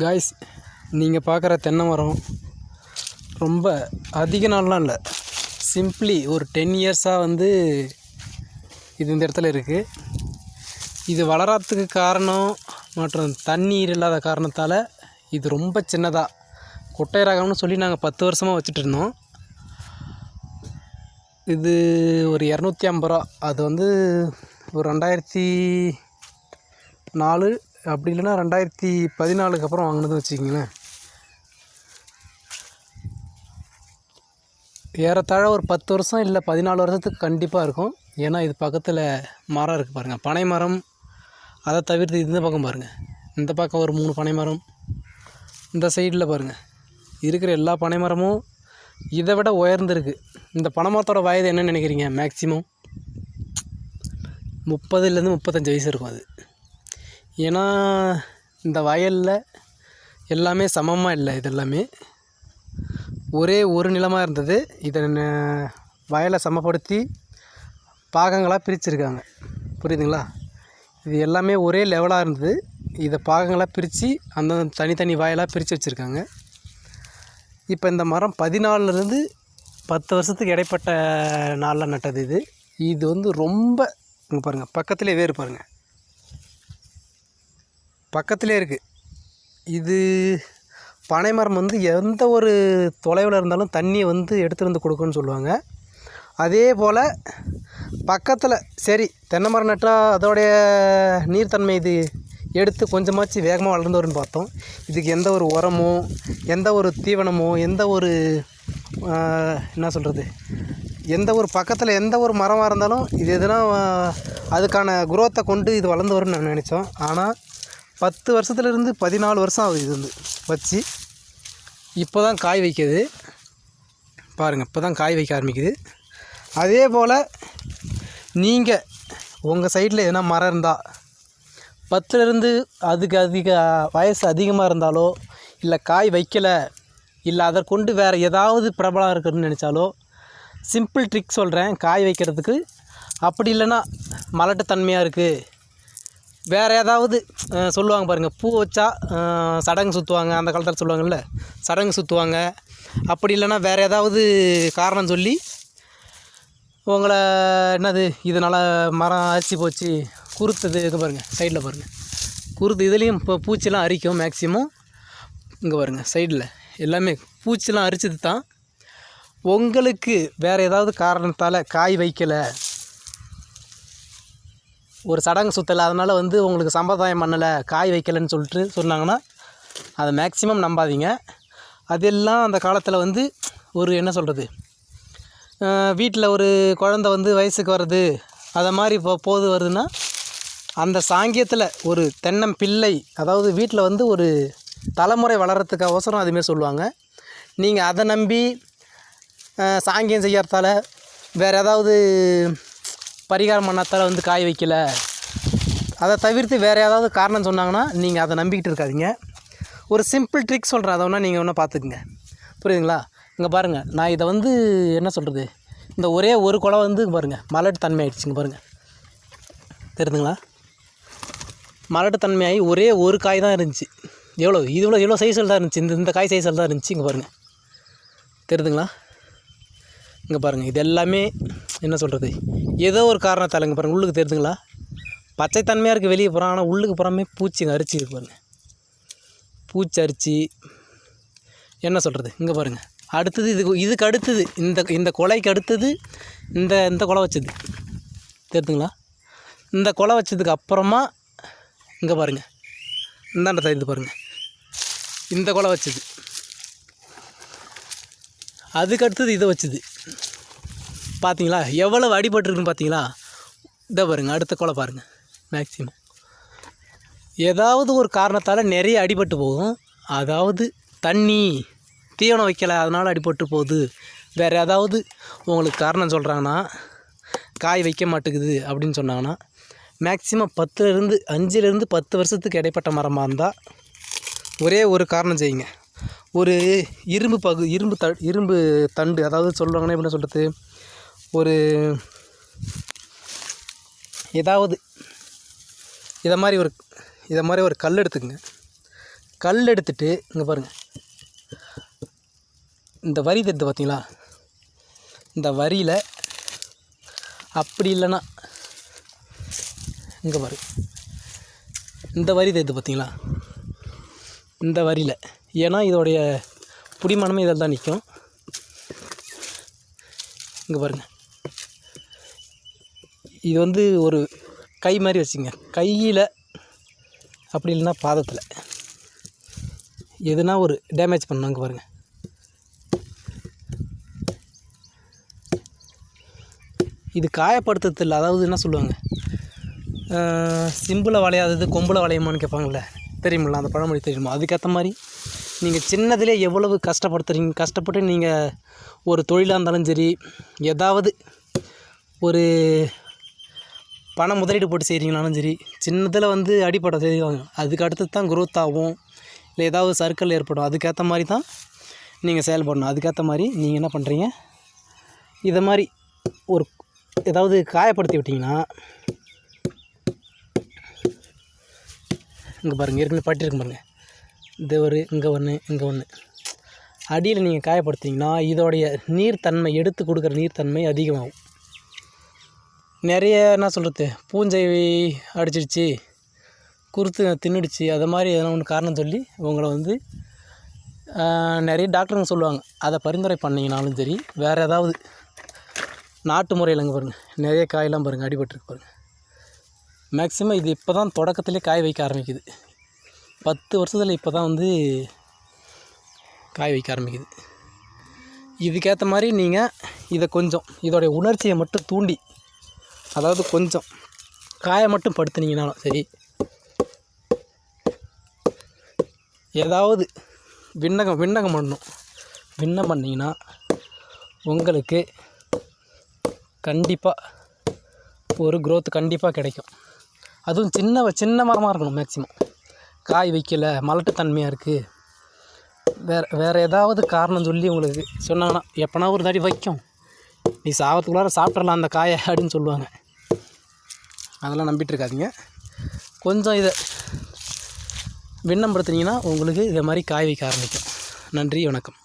Guys நீங்கள் பார்க்குற தென்னை மரம் ரொம்ப அதிக நாள்லாம் இல்லை. சிம்ப்ளி ஒரு டென் இயர்ஸாக வந்து இது இந்த இடத்துல இருக்குது இது வளராத்துக்கு காரணம் மற்றும் தண்ணீர் இல்லாத காரணத்தால் இது ரொம்ப சின்னதாக கொட்டை ரகம்னு சொல்லி நாங்கள் பத்து வருஷமாக வச்சுட்டு இருந்தோம். இது ஒரு இரநூத்தி ஐம்பது ரூபா. அது வந்து ஒரு ரெண்டாயிரத்தி நாலு அப்படி இல்லைன்னா ரெண்டாயிரத்தி பதினாலுக்கு அப்புறம் வாங்கினதுன்னு வச்சுக்கிங்களேன். ஏறத்தாழ ஒரு பத்து வருஷம் இல்லை பதினாலு வருஷத்துக்கு கண்டிப்பாக இருக்கும். ஏன்னா இது பக்கத்தில் மரம் இருக்குது பாருங்கள் பனை மரம் அதை தவிர்த்து இந்த பக்கம் பாருங்கள் இந்த பக்கம் ஒரு மூணு பனை மரம் இந்த சைடில் பாருங்கள் இருக்கிற எல்லா பனை மரமும் இதை விட உயர்ந்துருக்கு இந்த பனைமரத்தோட வயது என்ன நினைக்கிறீங்க? மேக்ஸிமம் முப்பதுலேருந்து முப்பத்தஞ்சு வயசு இருக்கும் அது. ஏன்னா இந்த வயலில் எல்லாமே சமமாக இல்லை இது எல்லாமே ஒரே ஒரு நிலமாக இருந்தது. இதை ந- வயலை சமப்படுத்தி பாகங்களாக பிரிச்சுருக்காங்க. புரியுதுங்களா? இது எல்லாமே ஒரே லெவலாக இருந்தது. இதை பாகங்களாக பிரித்து அந்த தனித்தனி வயலாக பிரித்து வச்சுருக்காங்க. இப்போ இந்த மரம் பதினாலுலேருந்து பத்து வருஷத்துக்கு இடைப்பட்ட நாளில் நட்டது இது. இது வந்து ரொம்ப இங்கே பாருங்கள் பக்கத்துலேயே வேறு பாருங்கள் பக்கத்துலேயே இருக்குது இது பனைமரம் வந்து எந்த ஒரு தொலைவில் இருந்தாலும் தண்ணியை வந்து எடுத்துகிட்டு வந்து கொடுக்குன்னு சொல்லுவாங்க. அதே போல் பக்கத்தில் சரி தென்னை மரம் நட்டால் அதோடைய நீர்த்தன்மை இது எடுத்து கொஞ்சமாச்சு வேகமாக வளர்ந்து வரும்னு பார்த்தோம். இதுக்கு எந்த ஒரு உரமோ எந்த ஒரு தீவனமோ எந்த ஒரு என்ன சொல்கிறது எந்த ஒரு பக்கத்தில் எந்த ஒரு மரமாக இருந்தாலும் இது எதுனா அதுக்கான குரோத்தை கொண்டு இது வளர்ந்து வரும்னு நான் நினச்சோம். ஆனால் பத்து வருஷத்துலேருந்து பதினாலு வருஷம் ஆகுது இது வந்து வச்சு. இப்போ தான் காய் வைக்கிது. பாருங்கள் இப்போ தான் காய் வைக்க ஆரம்பிக்குது. அதே போல் நீங்கள் உங்கள் சைடில் எதனா மரம் இருந்தால் பத்துலேருந்து அதுக்கு அதிக வயசு அதிகமாக இருந்தாலோ இல்லை காய் வைக்கலை இல்லை அதை கொண்டு வேறு ஏதாவது பிரபலம் இருக்குதுன்னு நினச்சாலோ சிம்பிள் ட்ரிக் சொல்கிறேன் காய் வைக்கிறதுக்கு அப்படி இல்லைன்னா மலட்டுத்தன்மையாக இருக்குது வேறு ஏதாவது சொல்லுவாங்க பாருங்கள் பூ வச்சா சடங்கு சுற்றுவாங்க அந்த காலத்தில் சொல்லுவாங்கள்ல சடங்கு சுற்றுவாங்க அப்படி இல்லைன்னா வேறு ஏதாவது காரணம் சொல்லி உங்களை என்னது இதனால் மரம் அரிசி போச்சு குருத்தது இது பாருங்கள் சைடில் பாருங்கள் குருத்து இதுலேயும் இப்போ பூச்சிலாம் அரிக்கும் மேக்ஸிமம் இங்கே பாருங்கள் சைடில் எல்லாமே பூச்சிலாம் அரிச்சது தான் உங்களுக்கு வேறு ஏதாவது காரணத்தால் காய் வைக்கலை ஒரு சடங்கு சுற்றலை அதனால் வந்து உங்களுக்கு சம்பிரதாயம் பண்ணலை காய் வைக்கலைன்னு சொல்லிட்டு சொன்னாங்கன்னா அதை மேக்சிமம் நம்பாதீங்க. அதெல்லாம் அந்த காலத்தில் வந்து ஒரு என்ன சொல்கிறது வீட்டில் ஒரு குழந்த வந்து வயசுக்கு வருது அதை மாதிரி இப்போ போது வருதுன்னா அந்த சாங்கியத்தில் ஒரு தென்னம் பிள்ளை அதாவது வீட்டில் வந்து ஒரு தலைமுறை வளர்கிறதுக்கு அவசரம் அதுமாரி சொல்லுவாங்க. நீங்கள் அதை நம்பி சாங்கியம் செய்யறதால வேறு ஏதாவது பரிகாரம் பண்ணாதால் வந்து காய் வைக்கல. அதை தவிர்த்து வேறு ஏதாவது காரணம் சொன்னாங்கன்னா நீங்கள் அதை நம்பிக்கிட்டு இருக்காதீங்க. ஒரு சிம்பிள் ட்ரிக் சொல்கிறேன் அதை ஒன்றா நீங்கள் ஒன்றா பார்த்துக்குங்க. புரியுதுங்களா? இங்கே பாருங்கள் நான் இதை வந்து என்ன சொல்கிறது இந்த ஒரே ஒரு குளம் வந்து பாருங்கள் மலட்டு தன்மை ஆயிடுச்சுங்க பாருங்கள் தெரியுதுங்களா? மலட்டு தன்மையாகி ஒரே ஒரு காய் தான் இருந்துச்சு. எவ்வளோ இவ்வளோ எவ்வளோ சைஸில் தான் இருந்துச்சு. இந்த இந்த காய் சைஸில் தான் இருந்துச்சு இங்கே பாருங்கள் தெரியுதுங்களா? இங்கே பாருங்கள் இது எல்லாமே என்ன சொல்கிறது ஏதோ ஒரு காரணத்தால் இங்கே பாருங்கள் உள்ளுக்கு தெரியுதுங்களா? பச்சைத்தன்மையாக இருக்குது வெளியே போகிறோம் ஆனால் உள்ளுக்கு புறமே பூச்சிங்க அரிச்சு இருக்கு பாருங்கள் பூச்சி அரிச்சு. என்ன சொல்கிறது இங்கே பாருங்கள் அடுத்தது இதுக்கு இதுக்கு அடுத்தது இந்த இந்த கொலைக்கு அடுத்தது இந்த இந்த கொலை வச்சது. தெரியுதுங்களா? இந்த கொலை வச்சதுக்கு அப்புறமா இங்கே பாருங்கள் இந்தாண்ட தெரிந்து பாருங்கள் இந்த கொலை வச்சது. அதுக்கு அடுத்தது இதை வச்சுது. பார்த்தீங்களா எவ்வளவு அடிபட்டுருக்குன்னு பார்த்தீங்களா இதை பாருங்கள் அடுத்த கொலை பாருங்கள் மேக்சிமம் ஏதாவது ஒரு காரணத்தால் நிறைய அடிபட்டு போகும். அதாவது தண்ணி தீவனம் வைக்கலை அதனால் அடிபட்டு போகுது. வேறு ஏதாவது உங்களுக்கு காரணம் சொல்கிறாங்கன்னா காய் வைக்க மாட்டேங்குது அப்படின்னு சொன்னாங்கன்னா மேக்சிமம் பத்துலேருந்து அஞ்சுலேருந்து பத்து வருஷத்துக்கு இடைப்பட்ட மரமாக இருந்தால் ஒரே ஒரு காரணம் செய்யுங்க. ஒரு இரும்பு பகு இரும்பு த இரும்பு தண்டு அதாவது சொல்லுவாங்கன்னா எப்படி சொல்கிறது ஒரு ஏதாவது இதை மாதிரி ஒரு இதை மாதிரி ஒரு கல் எடுத்துக்கங்க. கல் எடுத்துட்டு இங்கே பாருங்கள் இந்த வரி தெரியுது பார்த்தீங்களா இந்த வரியில் அப்படி இல்லைன்னா இங்கே பாரு. இந்த வரி தெரியுது பார்த்தீங்களா இந்த வரியில். ஏன்னா இதோடைய புடிமானமே இதில் தான் நிற்கும். இங்கே பாருங்கள் இது வந்து ஒரு கை மாதிரி வச்சுங்க. கையில் அப்படி இல்லைன்னா பாதத்தில். எதுனா ஒரு டேமேஜ் பண்ணாங்க பாருங்கள் இது காயப்படுத்துறது இல்லை அதாவது என்ன சொல்லுவாங்க? சிம்பிளை வளையாதது கொம்பில் வளையுமான்னு கேட்பாங்கள்ல தெரியுமில்ல அந்த பழமொழி தெரியுமா? அதுக்கேற்ற மாதிரி நீங்கள் சின்னதிலே எவ்வளவு கஷ்டப்படுத்துறீங்க கஷ்டப்பட்டு நீங்கள் ஒரு தொழிலாக இருந்தாலும் சரி ஏதாவது ஒரு பணம் முதலீடு போட்டு செய்கிறீங்கனாலும் சரி சின்னதில் வந்து அடிப்படை செய்வாங்க. அதுக்கு அடுத்து தான் குரோத் ஆகும். இல்லை ஏதாவது சர்க்கிள் ஏற்படும். அதுக்கேற்ற மாதிரி தான் நீங்கள் செயல்படணும். அதுக்கேற்ற மாதிரி நீங்கள் என்ன பண்ணுறீங்க இதை மாதிரி ஒரு ஏதாவது காயப்படுத்தி விட்டிங்கன்னா இங்கே பாருங்கள் ஏற்கனவே பட்டிருக்கு பாருங்கள் இது ஒரு இங்கே ஒன்று இங்கே ஒன்று அடியில் நீங்கள் காயப்படுத்திங்கன்னா இதோடைய நீர்த்தன்மை எடுத்து கொடுக்குற நீர்த்தன்மை அதிகமாகும். நிறைய என்ன சொல்கிறது பூஞ்சை அடிச்சிடுச்சு குருத்து தின்னுடுச்சு அது மாதிரி எதனா ஒன்று காரணம் சொல்லி உங்களை வந்து நிறைய டாக்டருங்க சொல்லுவாங்க. அதை பரிந்துரை பண்ணிங்கனாலும் சரி வேறு ஏதாவது நாட்டு முறையில் பாருங்கள் நிறைய காயெல்லாம் பாருங்கள் அடிபட்டுருக்கு பாருங்கள் மேக்ஸிமம் இது இப்போ தான் தொடக்கத்திலே காய வைக்க ஆரம்பிக்குது. பத்து வருஷத்தில் இப்போ தான் வந்து காய வைக்க ஆரம்பிக்குது. இதுக்கேற்ற மாதிரி நீங்கள் இதை கொஞ்சம் இதோடைய உணர்ச்சியை மட்டும் தூண்டி அதாவது கொஞ்சம் காய மட்டும் படுத்துனீங்கனாலும் சரி. ஏதாவது விண்ணகம் விண்ணகம் பண்ணணும். விண்ணம் பண்ணிங்கன்னா உங்களுக்கு கண்டிப்பாக ஒரு க்ரோத் கண்டிப்பாக கிடைக்கும். அதுவும் சின்ன சின்ன மரமாக இருக்கணும் மேக்ஸிமம் காய் வைக்கல மலட்டுத்தன்மையாக இருக்குது வேறு வேறு ஏதாவது காரணம் சொல்லி உங்களுக்கு சொன்னாங்கன்னா எப்போனா ஒரு தாடி வைக்கும். நீ சாவத்துக்குள்ளார சாப்பிட்றலாம் அந்த காயை அப்படின்னு சொல்லுவாங்க. அதெல்லாம் நம்பிட்டு கொஞ்சம் இதை விண்ணப்படுத்துனீங்கன்னா உங்களுக்கு இதை மாதிரி காய் வைக்க ஆரம்பிக்கும். நன்றி வணக்கம்.